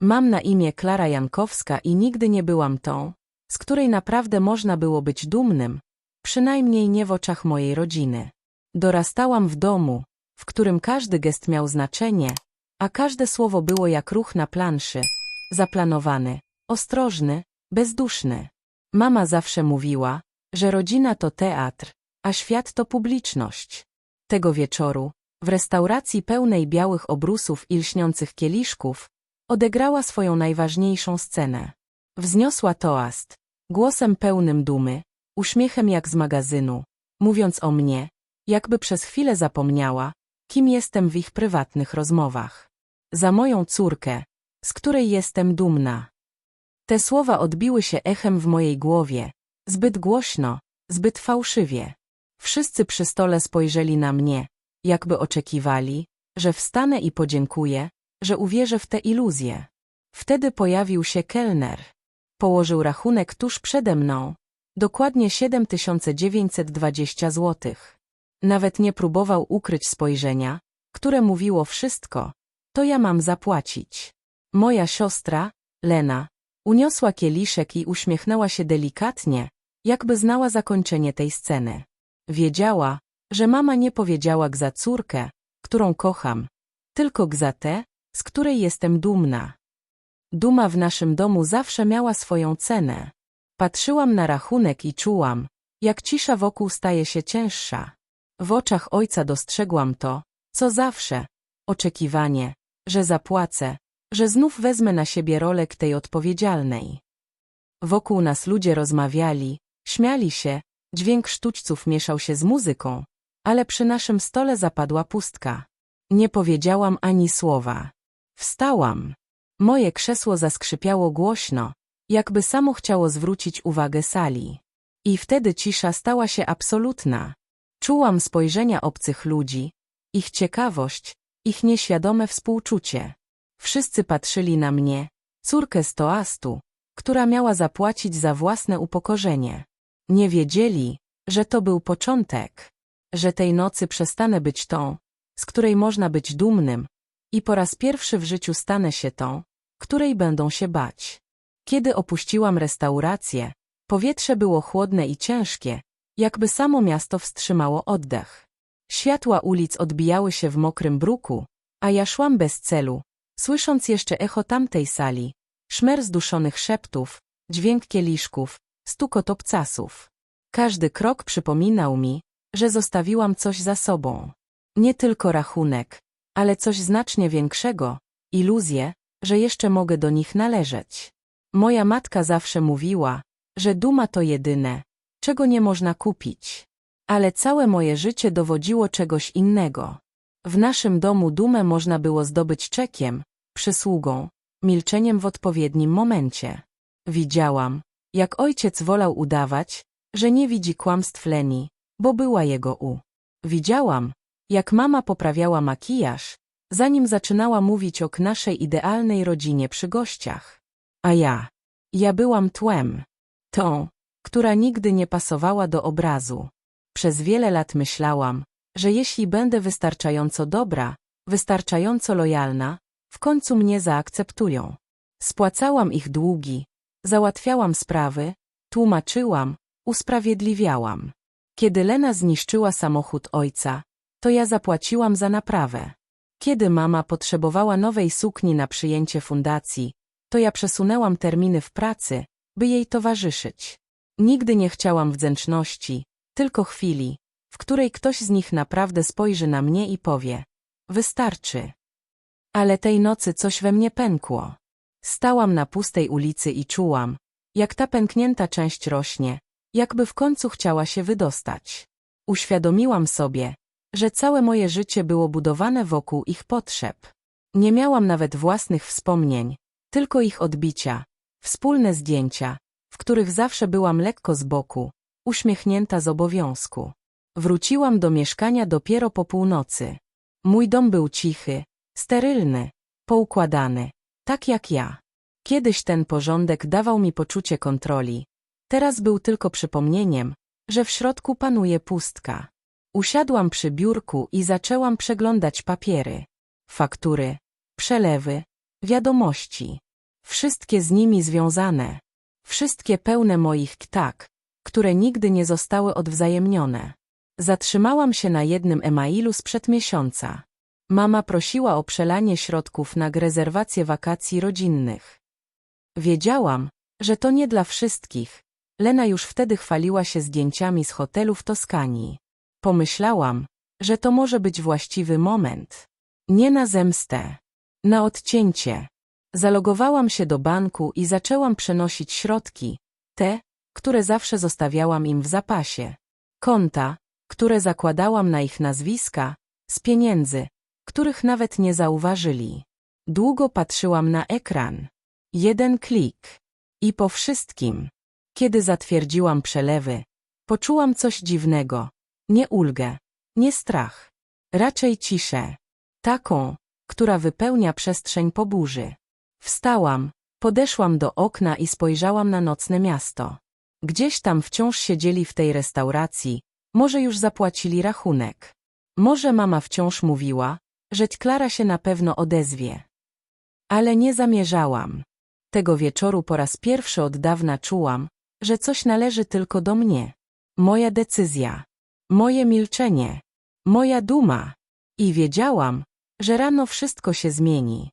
Mam na imię Klara Jankowska i nigdy nie byłam tą, z której naprawdę można było być dumnym, przynajmniej nie w oczach mojej rodziny. Dorastałam w domu, w którym każdy gest miał znaczenie, a każde słowo było jak ruch na planszy, zaplanowany, ostrożny, bezduszny. Mama zawsze mówiła, że rodzina to teatr, a świat to publiczność. Tego wieczoru, w restauracji pełnej białych obrusów i lśniących kieliszków, odegrała swoją najważniejszą scenę. Wzniosła toast, głosem pełnym dumy, uśmiechem jak z magazynu, mówiąc o mnie, jakby przez chwilę zapomniała, kim jestem w ich prywatnych rozmowach. Za moją córkę, z której jestem dumna. Te słowa odbiły się echem w mojej głowie, zbyt głośno, zbyt fałszywie. Wszyscy przy stole spojrzeli na mnie, jakby oczekiwali, że wstanę i podziękuję, że uwierzę w tę iluzję. Wtedy pojawił się kelner. Położył rachunek tuż przede mną. Dokładnie 7920 złotych. Nawet nie próbował ukryć spojrzenia, które mówiło wszystko. To ja mam zapłacić. Moja siostra, Lena, uniosła kieliszek i uśmiechnęła się delikatnie, jakby znała zakończenie tej sceny. Wiedziała, że mama nie powiedziała gza córkę, którą kocham, tylko gza tę, z której jestem dumna. Duma w naszym domu zawsze miała swoją cenę. Patrzyłam na rachunek i czułam, jak cisza wokół staje się cięższa. W oczach ojca dostrzegłam to, co zawsze, oczekiwanie, że zapłacę, że znów wezmę na siebie rolę tej odpowiedzialnej. Wokół nas ludzie rozmawiali, śmiali się, dźwięk sztućców mieszał się z muzyką, ale przy naszym stole zapadła pustka. Nie powiedziałam ani słowa. Wstałam. Moje krzesło zaskrzypiało głośno, jakby samo chciało zwrócić uwagę sali. I wtedy cisza stała się absolutna. Czułam spojrzenia obcych ludzi, ich ciekawość, ich nieświadome współczucie. Wszyscy patrzyli na mnie, córkę z toastu, która miała zapłacić za własne upokorzenie. Nie wiedzieli, że to był początek, że tej nocy przestanę być tą, z której można być dumnym, i po raz pierwszy w życiu stanę się tą, której będą się bać. Kiedy opuściłam restaurację, powietrze było chłodne i ciężkie, jakby samo miasto wstrzymało oddech. Światła ulic odbijały się w mokrym bruku, a ja szłam bez celu, słysząc jeszcze echo tamtej sali, szmer zduszonych szeptów, dźwięk kieliszków, stukot obcasów. Każdy krok przypominał mi, że zostawiłam coś za sobą. Nie tylko rachunek, ale coś znacznie większego, iluzję, że jeszcze mogę do nich należeć. Moja matka zawsze mówiła, że duma to jedyne, czego nie można kupić. Ale całe moje życie dowodziło czegoś innego. W naszym domu dumę można było zdobyć czekiem, przysługą, milczeniem w odpowiednim momencie. Widziałam, jak ojciec wolał udawać, że nie widzi kłamstw Leni, bo była jego u. Widziałam, jak mama poprawiała makijaż, zanim zaczynała mówić o naszej idealnej rodzinie przy gościach. A ja, ja byłam tłem, tą, która nigdy nie pasowała do obrazu. Przez wiele lat myślałam, że jeśli będę wystarczająco dobra, wystarczająco lojalna, w końcu mnie zaakceptują. Spłacałam ich długi, załatwiałam sprawy, tłumaczyłam, usprawiedliwiałam. Kiedy Lena zniszczyła samochód ojca, to ja zapłaciłam za naprawę. Kiedy mama potrzebowała nowej sukni na przyjęcie fundacji, to ja przesunęłam terminy w pracy, by jej towarzyszyć. Nigdy nie chciałam wdzięczności, tylko chwili, w której ktoś z nich naprawdę spojrzy na mnie i powie wystarczy. Ale tej nocy coś we mnie pękło. Stałam na pustej ulicy i czułam, jak ta pęknięta część rośnie, jakby w końcu chciała się wydostać. Uświadomiłam sobie, że całe moje życie było budowane wokół ich potrzeb. Nie miałam nawet własnych wspomnień, tylko ich odbicia, wspólne zdjęcia, w których zawsze byłam lekko z boku, uśmiechnięta z obowiązku. Wróciłam do mieszkania dopiero po północy. Mój dom był cichy, sterylny, poukładany, tak jak ja. Kiedyś ten porządek dawał mi poczucie kontroli. Teraz był tylko przypomnieniem, że w środku panuje pustka. Usiadłam przy biurku i zaczęłam przeglądać papiery. Faktury, przelewy, wiadomości. Wszystkie z nimi związane. Wszystkie pełne moich tak, które nigdy nie zostały odwzajemnione. Zatrzymałam się na jednym emailu sprzed miesiąca. Mama prosiła o przelanie środków na rezerwację wakacji rodzinnych. Wiedziałam, że to nie dla wszystkich. Lena już wtedy chwaliła się zdjęciami z hotelu w Toskanii. Pomyślałam, że to może być właściwy moment. Nie na zemstę. Na odcięcie. Zalogowałam się do banku i zaczęłam przenosić środki, te, które zawsze zostawiałam im w zapasie. Konta, które zakładałam na ich nazwiska, z pieniędzy, których nawet nie zauważyli. Długo patrzyłam na ekran. Jeden klik. I po wszystkim. Kiedy zatwierdziłam przelewy, poczułam coś dziwnego. Nie ulgę, nie strach. Raczej ciszę. Taką, która wypełnia przestrzeń po burzy. Wstałam, podeszłam do okna i spojrzałam na nocne miasto. Gdzieś tam wciąż siedzieli w tej restauracji, może już zapłacili rachunek. Może mama wciąż mówiła, że Klara się na pewno odezwie. Ale nie zamierzałam. Tego wieczoru po raz pierwszy od dawna czułam, że coś należy tylko do mnie. Moja decyzja. Moje milczenie. Moja duma. I wiedziałam, że rano wszystko się zmieni.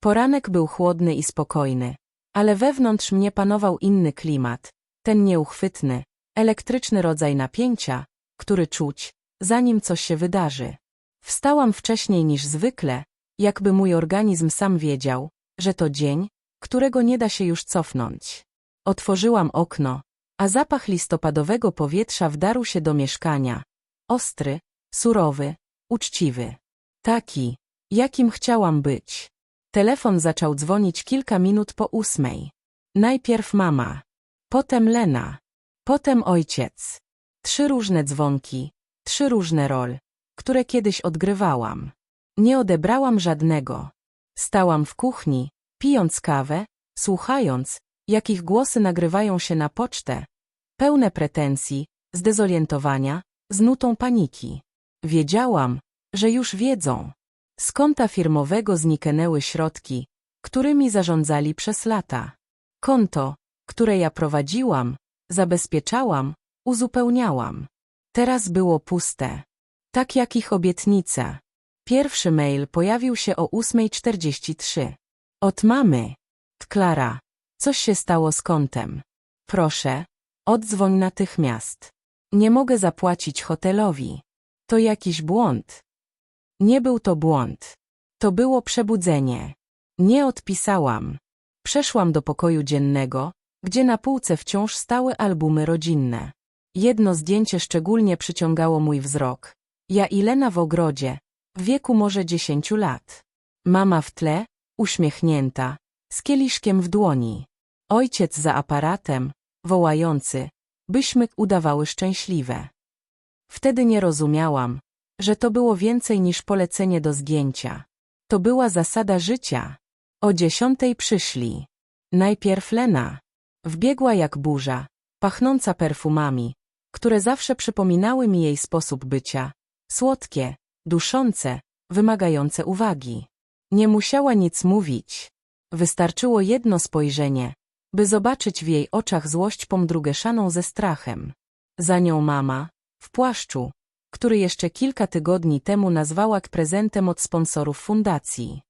Poranek był chłodny i spokojny, ale wewnątrz mnie panował inny klimat, ten nieuchwytny, elektryczny rodzaj napięcia, który czuć, zanim coś się wydarzy. Wstałam wcześniej niż zwykle, jakby mój organizm sam wiedział, że to dzień, którego nie da się już cofnąć. Otworzyłam okno, a zapach listopadowego powietrza wdarł się do mieszkania. Ostry, surowy, uczciwy. Taki, jakim chciałam być. Telefon zaczął dzwonić kilka minut po ósmej. Najpierw mama, potem Lena, potem ojciec. Trzy różne dzwonki, trzy różne rol, które kiedyś odgrywałam. Nie odebrałam żadnego. Stałam w kuchni, pijąc kawę, słuchając, jak ich głosy nagrywają się na pocztę, pełne pretensji, zdezorientowania, z nutą paniki. Wiedziałam, że już wiedzą. Z konta firmowego zniknęły środki, którymi zarządzali przez lata. Konto, które ja prowadziłam, zabezpieczałam, uzupełniałam. Teraz było puste. Tak jak ich obietnica. Pierwszy mail pojawił się o 8.43. Od mamy. Klara. Coś się stało z kontem. Proszę, odzwoń natychmiast. Nie mogę zapłacić hotelowi. To jakiś błąd. Nie był to błąd. To było przebudzenie. Nie odpisałam. Przeszłam do pokoju dziennego, gdzie na półce wciąż stały albumy rodzinne. Jedno zdjęcie szczególnie przyciągało mój wzrok. Ja i Lena w ogrodzie, w wieku może dziesięciu lat. Mama w tle, uśmiechnięta, z kieliszkiem w dłoni. Ojciec za aparatem, wołający, byśmy udawały szczęśliwe. Wtedy nie rozumiałam, że to było więcej niż polecenie do zgięcia. To była zasada życia. O dziesiątej przyszli. Najpierw Lena. Wbiegła jak burza, pachnąca perfumami, które zawsze przypominały mi jej sposób bycia. Słodkie, duszące, wymagające uwagi. Nie musiała nic mówić. Wystarczyło jedno spojrzenie, by zobaczyć w jej oczach złość pomdrugeszaną ze strachem. Za nią mama, w płaszczu, który jeszcze kilka tygodni temu nazwała prezentem od sponsorów fundacji.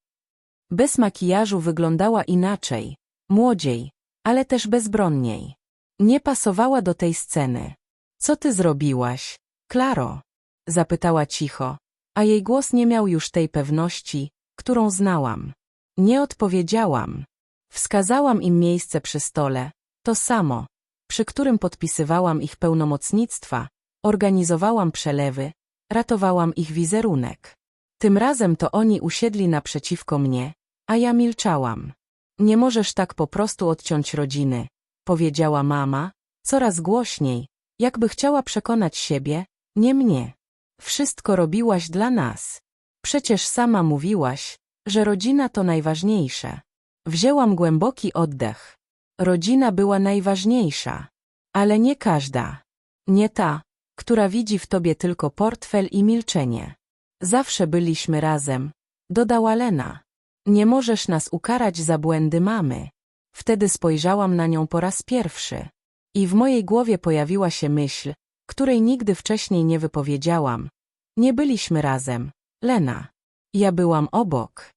Bez makijażu wyglądała inaczej, młodziej, ale też bezbronniej. Nie pasowała do tej sceny. Co ty zrobiłaś, Klaro? Zapytała cicho, a jej głos nie miał już tej pewności, którą znałam. Nie odpowiedziałam. Wskazałam im miejsce przy stole, to samo, przy którym podpisywałam ich pełnomocnictwa, organizowałam przelewy, ratowałam ich wizerunek. Tym razem to oni usiedli naprzeciwko mnie, a ja milczałam. Nie możesz tak po prostu odciąć rodziny, powiedziała mama, coraz głośniej, jakby chciała przekonać siebie, nie mnie. Wszystko robiłaś dla nas. Przecież sama mówiłaś, że rodzina to najważniejsze. Wzięłam głęboki oddech. Rodzina była najważniejsza. Ale nie każda. Nie ta, która widzi w tobie tylko portfel i milczenie. Zawsze byliśmy razem, dodała Lena. Nie możesz nas ukarać za błędy mamy. Wtedy spojrzałam na nią po raz pierwszy. I w mojej głowie pojawiła się myśl, której nigdy wcześniej nie wypowiedziałam. Nie byliśmy razem, Lena. Ja byłam obok.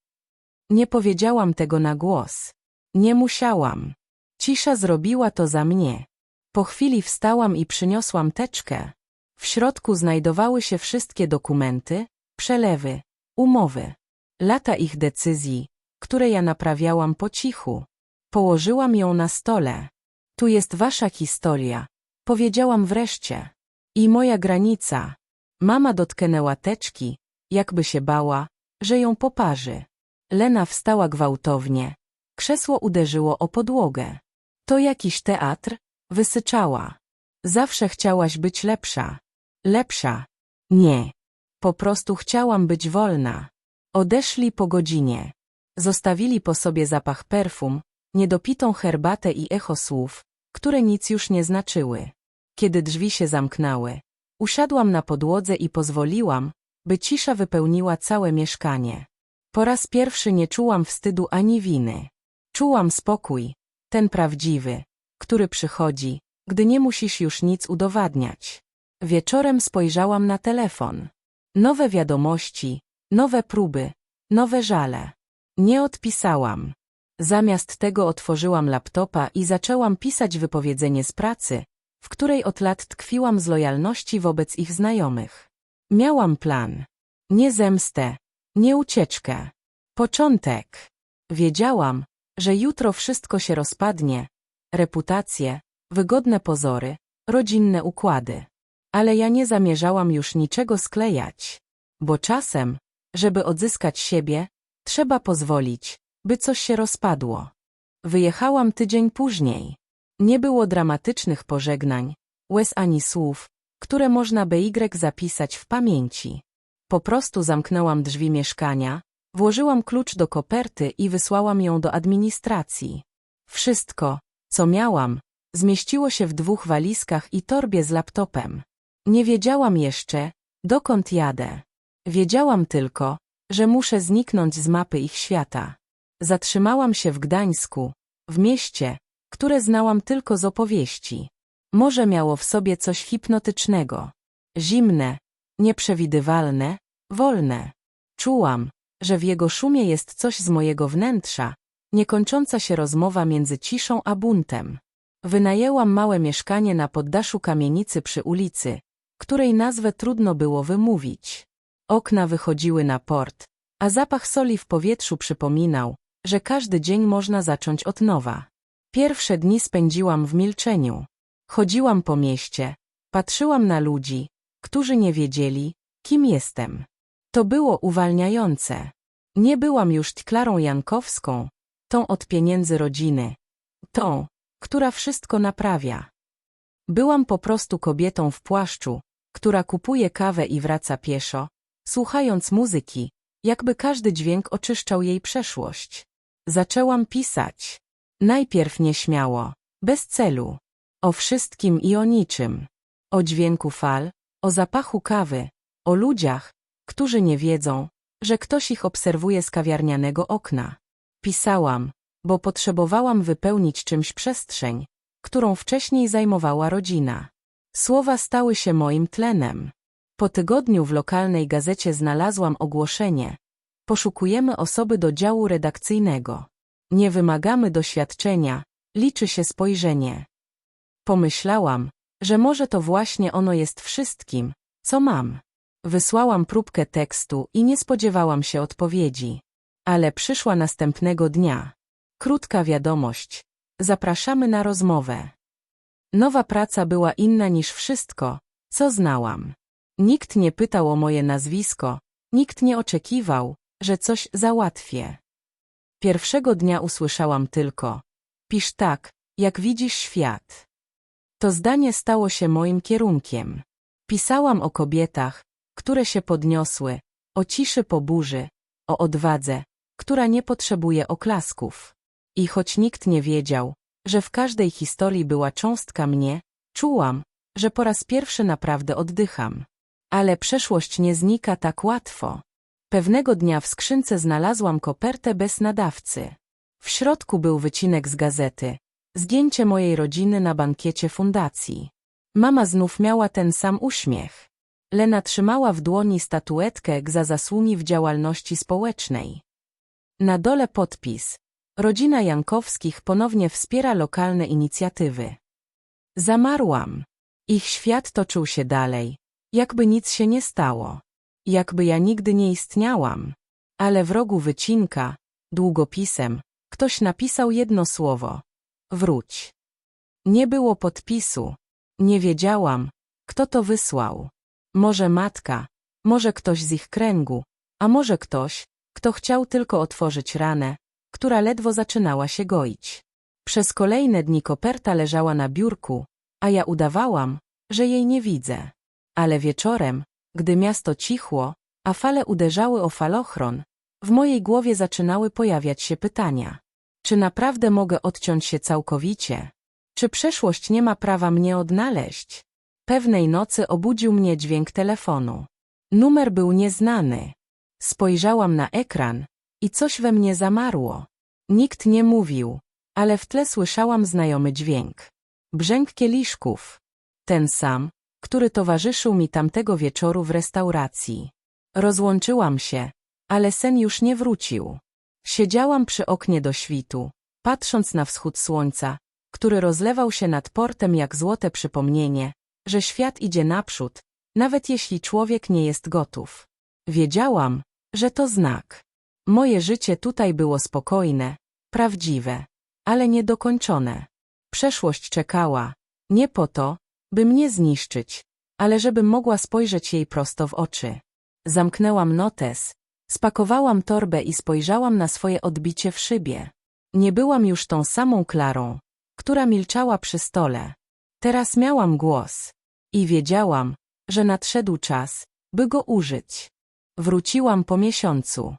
Nie powiedziałam tego na głos. Nie musiałam. Cisza zrobiła to za mnie. Po chwili wstałam i przyniosłam teczkę. W środku znajdowały się wszystkie dokumenty, przelewy, umowy, lata ich decyzji, które ja naprawiałam po cichu. Położyłam ją na stole. Tu jest wasza historia, powiedziałam wreszcie. I moja granica. Mama dotknęła teczki, jakby się bała, że ją poparzy. Lena wstała gwałtownie. Krzesło uderzyło o podłogę. To jakiś teatr? Wysyczała. Zawsze chciałaś być lepsza. Lepsza. Nie. Po prostu chciałam być wolna. Odeszli po godzinie. Zostawili po sobie zapach perfum, niedopitą herbatę i echo słów, które nic już nie znaczyły. Kiedy drzwi się zamknęły, usiadłam na podłodze i pozwoliłam, by cisza wypełniła całe mieszkanie. Po raz pierwszy nie czułam wstydu ani winy. Czułam spokój, ten prawdziwy, który przychodzi, gdy nie musisz już nic udowadniać. Wieczorem spojrzałam na telefon. Nowe wiadomości, nowe próby, nowe żale. Nie odpisałam. Zamiast tego otworzyłam laptopa i zaczęłam pisać wypowiedzenie z pracy, w której od lat tkwiłam z lojalności wobec ich znajomych. Miałam plan. Nie zemstę, nie ucieczkę. Początek. Wiedziałam, że jutro wszystko się rozpadnie. Reputacje, wygodne pozory, rodzinne układy. Ale ja nie zamierzałam już niczego sklejać. Bo czasem, żeby odzyskać siebie, trzeba pozwolić, by coś się rozpadło. Wyjechałam tydzień później. Nie było dramatycznych pożegnań, łez ani słów, które można by Y zapisać w pamięci. Po prostu zamknęłam drzwi mieszkania, włożyłam klucz do koperty i wysłałam ją do administracji. Wszystko, co miałam, zmieściło się w dwóch walizkach i torbie z laptopem. Nie wiedziałam jeszcze, dokąd jadę. Wiedziałam tylko, że muszę zniknąć z mapy ich świata. Zatrzymałam się w Gdańsku, w mieście, które znałam tylko z opowieści. Morze miało w sobie coś hipnotycznego. Zimne, nieprzewidywalne, wolne. Czułam, że w jego szumie jest coś z mojego wnętrza, niekończąca się rozmowa między ciszą a buntem. Wynajęłam małe mieszkanie na poddaszu kamienicy przy ulicy, której nazwę trudno było wymówić. Okna wychodziły na port, a zapach soli w powietrzu przypominał, że każdy dzień można zacząć od nowa. Pierwsze dni spędziłam w milczeniu. Chodziłam po mieście, patrzyłam na ludzi, którzy nie wiedzieli, kim jestem. To było uwalniające. Nie byłam już Klarą Jankowską, tą od pieniędzy rodziny, tą, która wszystko naprawia. Byłam po prostu kobietą w płaszczu, która kupuje kawę i wraca pieszo, słuchając muzyki, jakby każdy dźwięk oczyszczał jej przeszłość. Zaczęłam pisać. Najpierw nieśmiało, bez celu. O wszystkim i o niczym. O dźwięku fal, o zapachu kawy, o ludziach, którzy nie wiedzą, że ktoś ich obserwuje z kawiarnianego okna. Pisałam, bo potrzebowałam wypełnić czymś przestrzeń, którą wcześniej zajmowała rodzina. Słowa stały się moim tlenem. Po tygodniu w lokalnej gazecie znalazłam ogłoszenie. Poszukujemy osoby do działu redakcyjnego. Nie wymagamy doświadczenia, liczy się spojrzenie. Pomyślałam, że może to właśnie ono jest wszystkim, co mam. Wysłałam próbkę tekstu i nie spodziewałam się odpowiedzi. Ale przyszła następnego dnia. Krótka wiadomość. Zapraszamy na rozmowę. Nowa praca była inna niż wszystko, co znałam. Nikt nie pytał o moje nazwisko, nikt nie oczekiwał, że coś załatwię. Pierwszego dnia usłyszałam tylko, pisz tak, jak widzisz świat. To zdanie stało się moim kierunkiem. Pisałam o kobietach, które się podniosły, o ciszy po burzy, o odwadze, która nie potrzebuje oklasków. I choć nikt nie wiedział, że w każdej historii była cząstka mnie, czułam, że po raz pierwszy naprawdę oddycham. Ale przeszłość nie znika tak łatwo. Pewnego dnia w skrzynce znalazłam kopertę bez nadawcy. W środku był wycinek z gazety. Zdjęcie mojej rodziny na bankiecie fundacji. Mama znów miała ten sam uśmiech. Lena trzymała w dłoni statuetkę za zasługi w działalności społecznej. Na dole podpis. Rodzina Jankowskich ponownie wspiera lokalne inicjatywy. Zamarłam. Ich świat toczył się dalej. Jakby nic się nie stało. Jakby ja nigdy nie istniałam. Ale w rogu wycinka, długopisem, ktoś napisał jedno słowo. Wróć. Nie było podpisu. Nie wiedziałam, kto to wysłał. Może matka, może ktoś z ich kręgu, a może ktoś, kto chciał tylko otworzyć ranę, która ledwo zaczynała się goić. Przez kolejne dni koperta leżała na biurku, a ja udawałam, że jej nie widzę. Ale wieczorem, gdy miasto cichło, a fale uderzały o falochron, w mojej głowie zaczynały pojawiać się pytania. Czy naprawdę mogę odciąć się całkowicie? Czy przeszłość nie ma prawa mnie odnaleźć? Pewnej nocy obudził mnie dźwięk telefonu. Numer był nieznany. Spojrzałam na ekran i coś we mnie zamarło. Nikt nie mówił, ale w tle słyszałam znajomy dźwięk. Brzęk kieliszków. Ten sam, który towarzyszył mi tamtego wieczoru w restauracji. Rozłączyłam się, ale sen już nie wrócił. Siedziałam przy oknie do świtu, patrząc na wschód słońca, który rozlewał się nad portem jak złote przypomnienie, że świat idzie naprzód, nawet jeśli człowiek nie jest gotów. Wiedziałam, że to znak. Moje życie tutaj było spokojne, prawdziwe, ale niedokończone. Przeszłość czekała, nie po to, by mnie zniszczyć, ale żebym mogła spojrzeć jej prosto w oczy. Zamknęłam notes, spakowałam torbę i spojrzałam na swoje odbicie w szybie. Nie byłam już tą samą Klarą, która milczała przy stole. Teraz miałam głos i wiedziałam, że nadszedł czas, by go użyć. Wróciłam po miesiącu.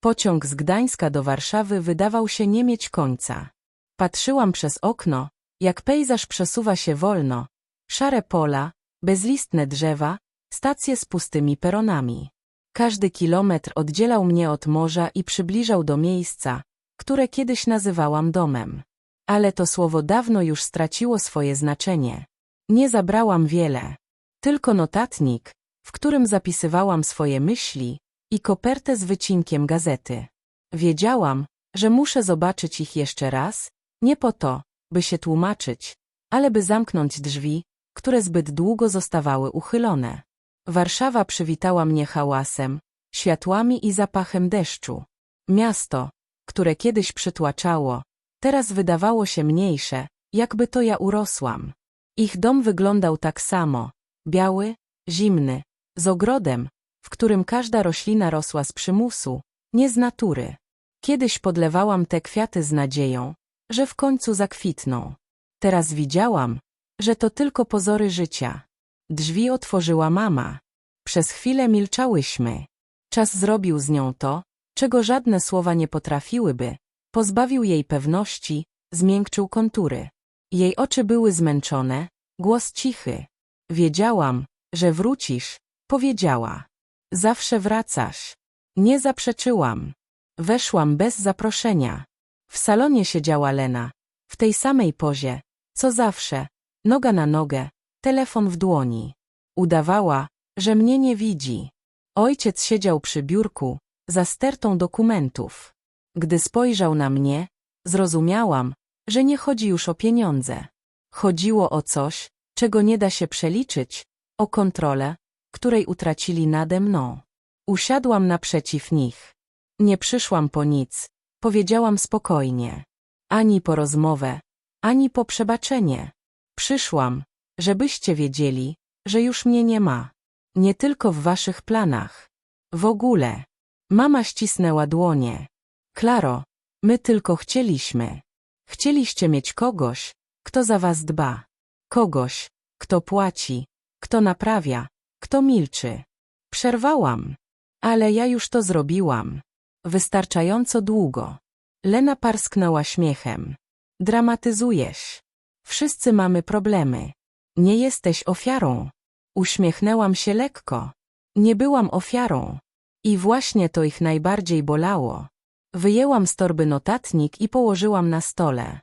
Pociąg z Gdańska do Warszawy wydawał się nie mieć końca. Patrzyłam przez okno, jak pejzaż przesuwa się wolno. Szare pola, bezlistne drzewa, stacje z pustymi peronami. Każdy kilometr oddzielał mnie od morza i przybliżał do miejsca, które kiedyś nazywałam domem. Ale to słowo dawno już straciło swoje znaczenie. Nie zabrałam wiele. Tylko notatnik, w którym zapisywałam swoje myśli i kopertę z wycinkiem gazety. Wiedziałam, że muszę zobaczyć ich jeszcze raz, nie po to, by się tłumaczyć, ale by zamknąć drzwi, które zbyt długo zostawały uchylone. Warszawa przywitała mnie hałasem, światłami i zapachem deszczu. Miasto, które kiedyś przytłaczało, teraz wydawało się mniejsze, jakby to ja urosłam. Ich dom wyglądał tak samo, biały, zimny, z ogrodem, w którym każda roślina rosła z przymusu, nie z natury. Kiedyś podlewałam te kwiaty z nadzieją, że w końcu zakwitną. Teraz widziałam, że to tylko pozory życia. Drzwi otworzyła mama. Przez chwilę milczałyśmy. Czas zrobił z nią to, czego żadne słowa nie potrafiłyby. Pozbawił jej pewności, zmiękczył kontury. Jej oczy były zmęczone, głos cichy. Wiedziałam, że wrócisz, powiedziała. Zawsze wracasz. Nie zaprzeczyłam. Weszłam bez zaproszenia. W salonie siedziała Lena, w tej samej pozie, co zawsze, noga na nogę, telefon w dłoni. Udawała, że mnie nie widzi. Ojciec siedział przy biurku, za stertą dokumentów. Gdy spojrzał na mnie, zrozumiałam, że nie chodzi już o pieniądze. Chodziło o coś, czego nie da się przeliczyć, o kontrolę, której utracili nade mną. Usiadłam naprzeciw nich. Nie przyszłam po nic, powiedziałam spokojnie. Ani po rozmowę, ani po przebaczenie. Przyszłam, żebyście wiedzieli, że już mnie nie ma. Nie tylko w waszych planach. W ogóle. Mama ścisnęła dłonie. Klaro, my tylko chcieliśmy. Chcieliście mieć kogoś, kto za was dba. Kogoś, kto płaci, kto naprawia, kto milczy. Przerwałam. Ale ja już to zrobiłam. Wystarczająco długo. Lena parsknęła śmiechem. Dramatyzujesz. Wszyscy mamy problemy. Nie jesteś ofiarą. Uśmiechnęłam się lekko. Nie byłam ofiarą. I właśnie to ich najbardziej bolało. Wyjęłam z torby notatnik i położyłam na stole.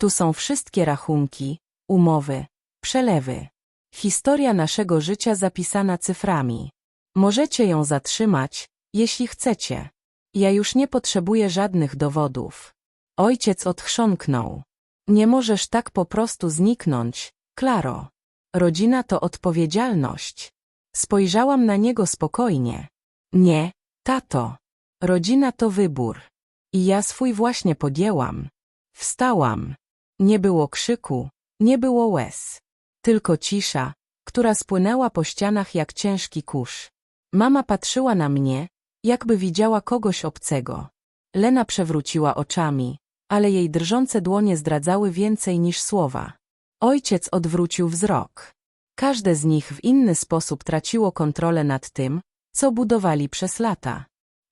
Tu są wszystkie rachunki, umowy, przelewy. Historia naszego życia zapisana cyframi. Możecie ją zatrzymać, jeśli chcecie. Ja już nie potrzebuję żadnych dowodów. Ojciec odchrząknął. Nie możesz tak po prostu zniknąć, Klaro. Rodzina to odpowiedzialność. Spojrzałam na niego spokojnie. Nie, tato. Rodzina to wybór. I ja swój właśnie podjęłam. Wstałam. Nie było krzyku, nie było łez. Tylko cisza, która spłynęła po ścianach jak ciężki kurz. Mama patrzyła na mnie, jakby widziała kogoś obcego. Lena przewróciła oczami, ale jej drżące dłonie zdradzały więcej niż słowa. Ojciec odwrócił wzrok. Każde z nich w inny sposób traciło kontrolę nad tym, co budowali przez lata.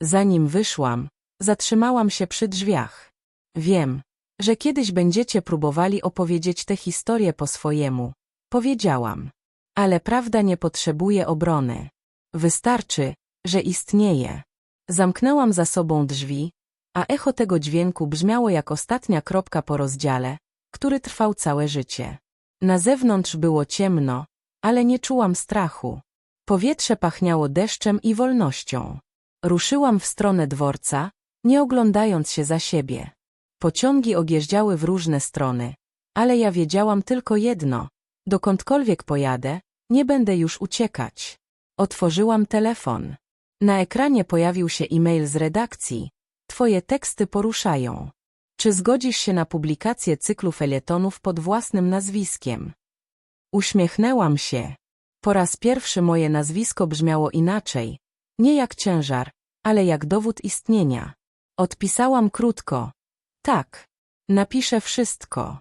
Zanim wyszłam, zatrzymałam się przy drzwiach. Wiem, że kiedyś będziecie próbowali opowiedzieć tę historię po swojemu. Powiedziałam. Ale prawda nie potrzebuje obrony. Wystarczy, że istnieje. Zamknęłam za sobą drzwi, a echo tego dźwięku brzmiało jak ostatnia kropka po rozdziale, który trwał całe życie. Na zewnątrz było ciemno, ale nie czułam strachu. Powietrze pachniało deszczem i wolnością. Ruszyłam w stronę dworca, nie oglądając się za siebie. Pociągi ogjeżdżały w różne strony, ale ja wiedziałam tylko jedno. Dokądkolwiek pojadę, nie będę już uciekać. Otworzyłam telefon. Na ekranie pojawił się e-mail z redakcji. Twoje teksty poruszają. Czy zgodzisz się na publikację cyklu felietonów pod własnym nazwiskiem? Uśmiechnęłam się. Po raz pierwszy moje nazwisko brzmiało inaczej. Nie jak ciężar, ale jak dowód istnienia. Odpisałam krótko. Tak. Napiszę wszystko.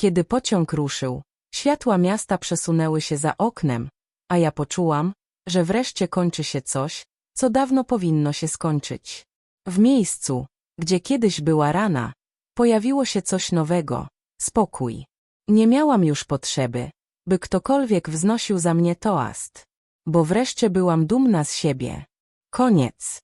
Kiedy pociąg ruszył, światła miasta przesunęły się za oknem, a ja poczułam, że wreszcie kończy się coś, co dawno powinno się skończyć. W miejscu, gdzie kiedyś była rana, pojawiło się coś nowego, spokój. Nie miałam już potrzeby, by ktokolwiek wznosił za mnie toast, bo wreszcie byłam dumna z siebie. Koniec.